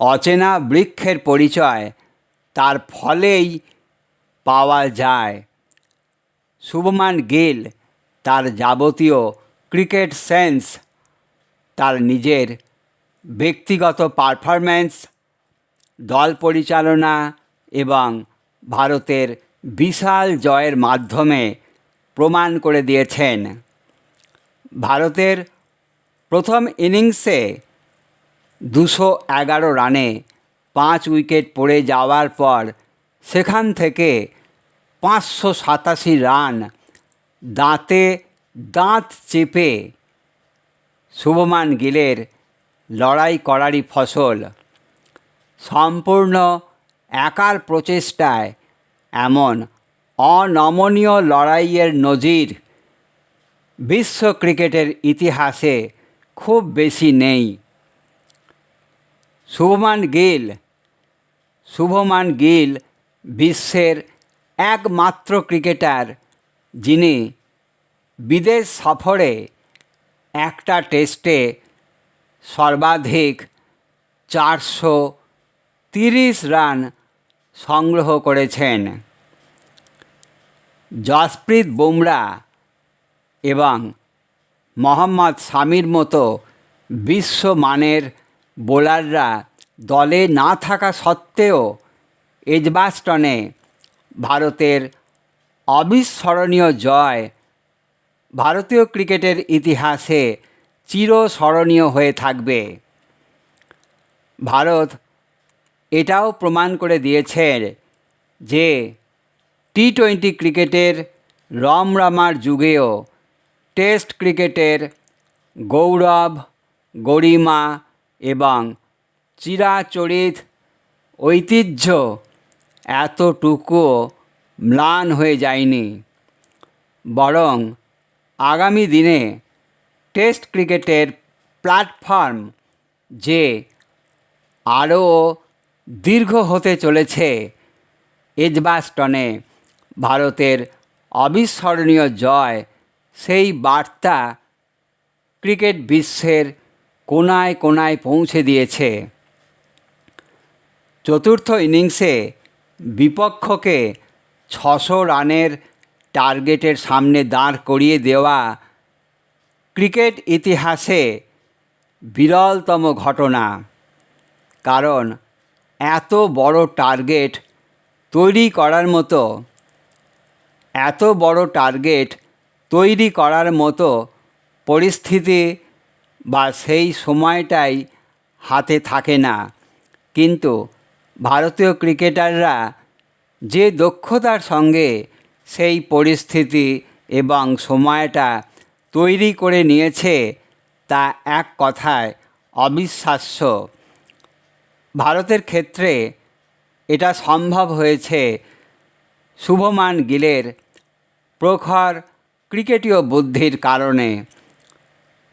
অচেনা বৃক্ষের পরিচয় তার ফলেই পাওয়া যায়। শুভমান গিল তার যাবতীয় ক্রিকেট সেন্স, তার নিজের ব্যক্তিগত পারফরম্যান্স, দল পরিচালনা এবং ভারতের বিশাল জয়ের মাধ্যমে প্রমাণ করে দিয়েছেন। ভারতের প্রথম ইনিংসে দুশো এগারো রানে পাঁচ উইকেট পড়ে যাওয়ার পর সেখান থেকে পাঁচশো সাতাশি রান দাঁতে দাঁত চেপে শুভমান গিলের লড়াই করারই ফসল। সম্পূর্ণ একার প্রচেষ্টায় এমন অনমনীয় লড়াইয়ের নজির বিশ্ব ক্রিকেটের ইতিহাসে খুব বেশি নেই। শুভমান গিল। শুভমান গিল বিশ্বের একমাত্র ক্রিকেটার যিনি বিদেশ সফরে একটা টেস্টে সর্বাধিক চারশো তিরিশ রান সংগ্রহ করেছেন। জসপ্রীত বুমরা এবং মোহাম্মদ শামির মতো বিশ্বমানের বোলাররা দলে না থাকা সত্ত্বেও এজবাস্টনে ভারতের অবিস্মরণীয় জয় ভারতীয় ক্রিকেটের ইতিহাসে চিরস্মরণীয় হয়ে থাকবে। ভারত এটাও প্রমাণ করে দিয়েছে যে টি টোয়েন্টি ক্রিকেটের রমরমার যুগেও টেস্ট ক্রিকেটের গৌরব, গরিমা এবং চিরাচরিত ঐতিহ্য এতটুকুও ম্লান হয়ে যায়নি। বরং আগামী দিনে টেস্ট ক্রিকেটের প্ল্যাটফর্ম যে আরও দীর্ঘ হতে চলেছে, এজবাস্টনে ভারতের অবিস্মরণীয় জয়, সেই বার্তা ক্রিকেট বিশ্বের কোনায় কোনায় পৌঁছে দিয়েছে। চতুর্থ ইনিংসে বিপক্ষকে ছশো রানের টার্গেটের সামনে দাঁড় করিয়ে দেওয়া ক্রিকেট ইতিহাসে বিরলতম ঘটনা। কারণ এত বড় টার্গেট তৈরি করার মতো, এত বড় টার্গেট তৈরি করার মতো পরিস্থিতি বা সেই সময়টাই হাতে থাকে না। কিন্তু ভারতীয় ক্রিকেটাররা যে দক্ষতার সঙ্গে সেই পরিস্থিতি এবং সময়টা তৈরি করে নিয়েছে তা এক কথায় অবিশ্বাস্য। ভারতের ক্ষেত্রে এটা সম্ভব হয়েছে শুভমান গিলের প্রখর ক্রিকেটীয় বুদ্ধির কারণে।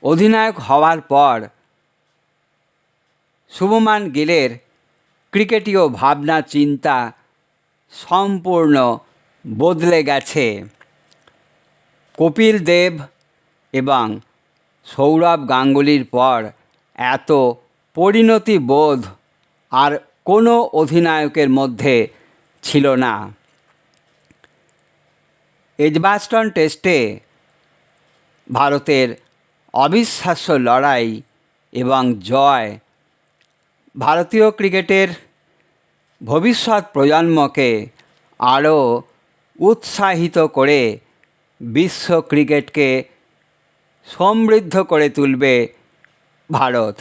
অধিনায়ক হওয়ার পর শুভমান গিলের ক্রিকেটীয় ভাবনা, চিন্তা সম্পূর্ণ বদলে গেছে। কপিল দেব এবং সৌরভ গাঙ্গুলির পর এত পরিণতি বোধ আর কোনো অধিনায়কের মধ্যে ছিল না। এজবাস্টন টেস্টে ভারতের অবিশ্বাস্য লড়াই এবং জয় ভারতীয় ক্রিকেটের ভবিষ্যৎ প্রজন্মকে আরও উৎসাহিত করে বিশ্ব ক্রিকেটকে সমৃদ্ধ করে তুলবে ভারত।